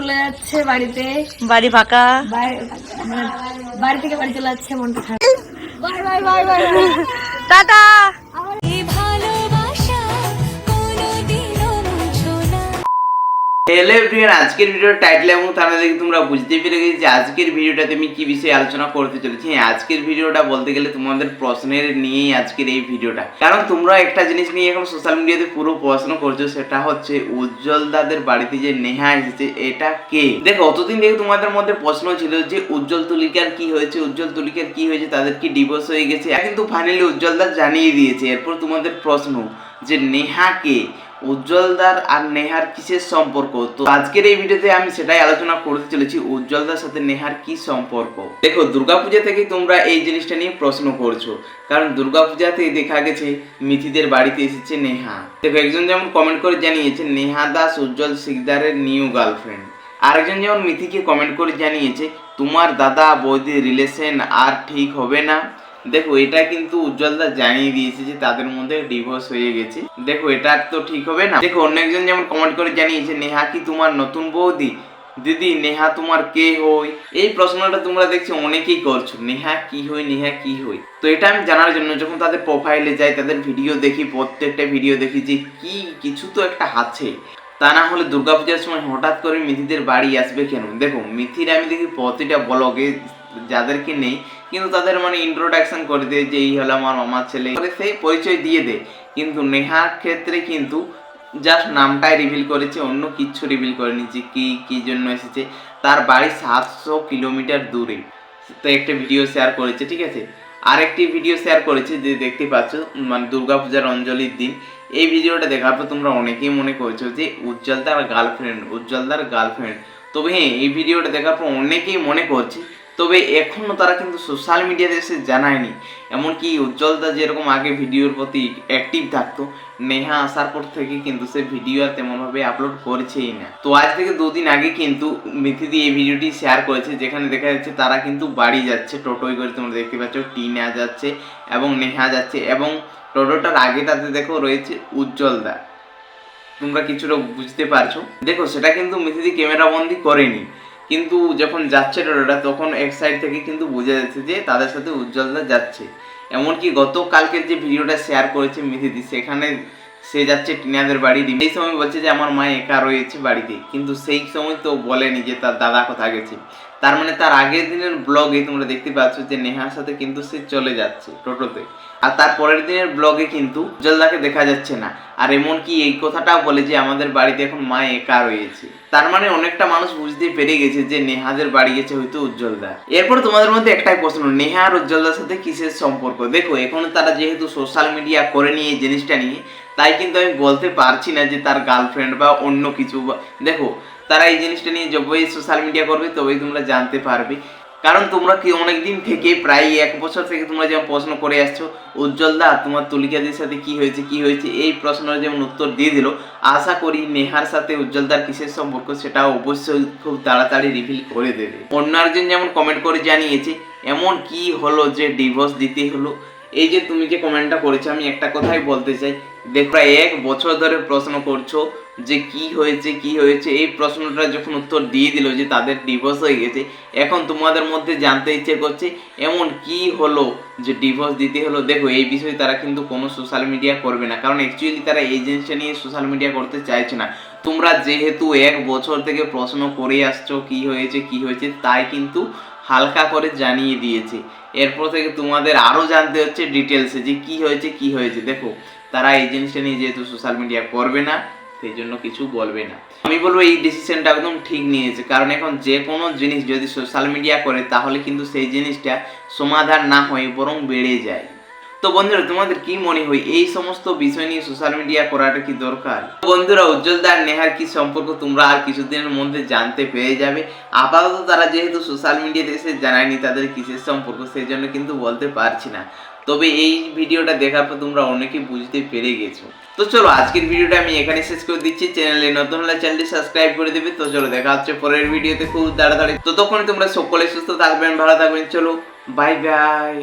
চলে যাচ্ছে বাড়িতে। বাড়ি ফাঁকা? বাড়ি মানে বাড়ি থেকে বাড়ি চলে যাচ্ছে মনটা খারাপ। বাই বাই বাই বাই টাটা! হ্যালো এভরিওয়ান আজকের ভিডিওর টাইটেল এবং থানা দেখে তোমরা বুঝতে পেরে গেছি যে আজকের ভিডিওটাতে আমি কি বিষয়ে আলোচনা করতে চলেছি। হ্যাঁ আজকের ভিডিওটা বলতে গেলে তোমাদের প্রশ্নের নিয়েই আজকের এই ভিডিওটা কারণ তোমরা একটা জিনিস নিয়ে এখন সোশ্যাল মিডিয়াতে পুরো পড়াশোনা করছ, সেটা হচ্ছে উজ্জ্বল দাদের বাড়িতে যে নেহা এসেছে, এটা কে? দেখো, অতদিন থেকে তোমাদের মধ্যে প্রশ্ন ছিল যে উজ্জ্বল তুলিকার কি হয়েছে, উজ্জ্বল তুলিকার কি হয়েছে, তাদের কি ডিভোর্স হয়ে গেছে। কিন্তু ফাইনালি উজ্জ্বল দা জানিয়ে দিয়েছে, এরপর তোমাদের প্রশ্ন যে নেহা কে? উজ্জ্বলদার আর নেহার কিসের সম্পর্ক? তো আজকের এই ভিডিওতে আমি সেটাই আলোচনা করতে চলেছি, উজ্জ্বলদার সাথে নেহার কি সম্পর্ক? দেখো, দুর্গাপূজা থেকে তোমরা এই জিনিসটা নিয়ে প্রশ্ন করছ, কারণ দুর্গাপূজাতে দেখা গেছে মিথিদের বাড়িতে এসেছে নেহা। দেখো, একজন যেমন কমেন্ট করে জানিয়েছে, নেহা দাস, উজ্জ্বল সিকদারের নিউ গার্লফ্রেন্ড আরেকজন যেমন মিথিকে কমেন্ট করে জানিয়েছে, তোমার দাদা বৌদির রিলেশন আর ঠিক হবে না। দেখো, এটা কিন্তু উজ্জ্বলদা জানিয়ে দিয়েছে যে তাদের মধ্যে ডিভোর্স হয়ে গেছে। দেখো, এটা তো ঠিক হবে না। দেখো, অন্য একজন যেমন কমেন্ট করে জানিয়েছে, নেহা কি তোমার নতুন বৌদি? দিদি, নেহা তোমার কে হই? এই প্রশ্নটা তোমরা দেখছি অনেকেই করছ। নেহা কি হই, নেহা কি হই? তো এটা আমি জানার জন্য যখন তাদের প্রোফাইলে যাই, তাদের ভিডিও দেখি, প্রত্যেকটা ভিডিও দেখি যে কি, কিছু তো একটা আছে। তা না হলে দুর্গাপূজার সময় হঠাৎ করে মিথিদের বাড়ি আসবে কেন? দেখো, মিথির আমি দেখি প্রতিটা ব্লগে যাদেরকে নেই, কিন্তু তাদের মানে ইন্ট্রোডাকশন করে দেয় যে, এই হলো আমার মামার ছেলে। সেই পরিচয় দিয়ে দেয়। কিন্তু নেহার ক্ষেত্রে কিন্তু জাস্ট নামটাই রিভিল করেছে, অন্য কিচ্ছু রিভিল করেনি যে কি কি জন্য এসেছে। তার বাড়ি সাতশো কিলোমিটার দূরে। তো একটা ভিডিও শেয়ার করেছে, ঠিক আছে? আরেকটি ভিডিও শেয়ার করেছে যে, দেখতে পাচ্ছ মানে দুর্গাপূজার অঞ্জলির দিন। এই ভিডিওটা দেখার পর তোমরা অনেকেই মনে করছ যে উজ্জ্বল উজ্জ্বলদার গার্লফ্রেন্ড উজ্জ্বল উজ্জ্বলদার গার্লফ্রেন্ড তবে হ্যাঁ এই ভিডিওটা দেখার পর অনেকেই মনে করছে তবে এখনও তারা কিন্তু সোশ্যাল মিডিয়াতে এসে জানায়নি। এমনকি উজ্জ্বলদা যেরকম আগে ভিডিওর প্রতি অ্যাক্টিভ থাকতো, নেহা আসার পর থেকে কিন্তু সে ভিডিও আর তেমনভাবে আপলোড করেছেই না। তো আজ থেকে দুদিন আগে কিন্তু মিথিদি এই ভিডিওটি শেয়ার করেছে, যেখানে দেখা যাচ্ছে তারা কিন্তু বাড়ি যাচ্ছে, টোটোয় করে তোমরা দেখতে পাচ্ছ, টিনা যাচ্ছে এবং নেহা যাচ্ছে এবং টোটোটার আগে তাতে দেখো রয়েছে উজ্জ্বলদা। তোমরা কিছুটা বুঝতে পারছ। দেখো, সেটা কিন্তু মিথিদি ক্যামেরা বন্দি করেনি। কিন্তু যখন যাচ্ছে টোটোটা তখন এক সাইড থেকে কিন্তু বোঝা যাচ্ছে যে তাদের সাথে উজ্জ্বলতা যাচ্ছে। এমনকি গতকালকের যে ভিডিওটা শেয়ার করেছে মিথিদি, সেখানে সে যাচ্ছে টিনাদের বাড়ি এই সময় বলছে যে আমার মা একা রয়েছে বাড়িতে, কিন্তু সেই সময় তো বলেনি যে তার দাদা কোথায় গেছে। তার মানে তার আগের দিনের ব্লগে তোমরা দেখতে পাচ্ছ যে নেহার সাথে কিন্তু সে চলে যাচ্ছে টোটোতে। আর তার পরের দিনের ব্লগে কিন্তু উজ্জ্বলদাকে দেখা যাচ্ছে না। আর এমনকি এই কথাটাও বলে যে আমাদের বাড়িতে এখন মা একা রয়েছে। তার মানে অনেকটা মানুষ বুঝতে পেরে গেছে যে নেহাদের বাড়ি গেছে হয়তো উজ্জ্বলদা। এরপর তোমাদের মধ্যে একটাই প্রশ্ন, নেহা আর উজ্জ্বলদার সাথে কিসের সম্পর্ক? দেখো, এখন তারা যেহেতু সোশ্যাল মিডিয়া করে নিয়ে এই জিনিসটা নিয়ে তাই কিন্তু আমি বলতে পারছি না যে তার গার্লফ্রেন্ড বা অন্য কিছু বা দেখো তারা এই জিনিসটা নিয়ে যবেই সোশ্যাল মিডিয়া করবে তবেই তোমরা জানতে পারবে। কারণ তোমরা কি অনেকদিন থেকে প্রায় এক বছর থেকে তোমরা যেমন প্রশ্ন করে আসছো উজ্জ্বলদা তোমার তুলিকাদের সাথে কি হয়েছে কি হয়েছে এই প্রশ্নের যেমন উত্তর দিয়ে দিল আশা করি নেহার সাথে উজ্জ্বলদার কিসের সম্পর্ক সেটা অবশ্যই খুব তাড়াতাড়ি রিভিল করে দেবে। অন্য একজন যেমন কমেন্ট করে জানিয়েছে এমন কি হলো যে ডিভোর্স দিতে হলো? এই যে তুমি যে কমেন্টটা করেছ, আমি একটা কথাই বলতে চাই। দেখ, প্রায় এক বছর ধরে প্রশ্ন করছ যে কি হয়েছে কি হয়েছে? এই প্রশ্নটা যখন উত্তর দিয়ে দিল যে তাদের ডিভোর্স হয়ে গেছে, এখন তোমাদের মধ্যে জানতে ইচ্ছে করছে এমন কি হলো যে ডিভোর্স দিতে হলো? দেখো, এই বিষয়ে তারা কিন্তু কোনো সোশ্যাল মিডিয়া করবে না। কারণ অ্যাকচুয়ালি তারা এই জিনিসটা নিয়ে সোশ্যাল মিডিয়া করতে চাইছে না। তোমরা যেহেতু এক বছর থেকে প্রশ্ন করে আসছো কি হয়েছে কি হয়েছে, তাই কিন্তু হালকা করে জানিয়ে দিয়েছে। এরপর থেকে তোমাদের আরও জানতে হচ্ছে ডিটেলসে যে কি হয়েছে কি হয়েছে। দেখো, তারা এই জিনিসটা নিয়ে যেহেতু সোশ্যাল মিডিয়া করবে না, সেই জন্য কিছু বলবে না। আমি বলব এই ডিসিশনটা একদম ঠিক নিয়েছে। কারণ এখন যে কোনো জিনিস যদি সোশ্যাল মিডিয়া করে, তাহলে কিন্তু সেই জিনিসটা সমাধান না হয়ে বরং বেড়ে যায়। তো বন্ধুরা, তোমাদের কি মনে হয়? এই সমস্ত বিষয় নিয়ে সোশ্যাল মিডিয়া করাটা কি দরকার? বন্ধুরা উজ্জ্বলদার নেহার কি সম্পর্ক তোমরা আর কিছুদিনের মধ্যে জানতে পেরে যাবে। আপাতত তারা যেহেতু সোশ্যাল মিডিয়াতে এসে জানায়নি তাদের কিসের সম্পর্ক, সেই জন্য কিন্তু বলতে পারছি না। তবে এই ভিডিওটা দেখার পর তোমরা অনেকে বুঝতে পেরে গেছো। তো চলো, আজকের ভিডিওটা আমি এখানে শেষ করে দিচ্ছি। চ্যানেলে নতুন হলে চ্যানেলটি সাবস্ক্রাইব করে দেবে। তো চলো, দেখা হচ্ছে পরের ভিডিওতে খুব তাড়াতাড়ি। ততক্ষণে তোমরা সকলে সুস্থ থাকবেন, ভালো থাকবেন। চলো বাই বাই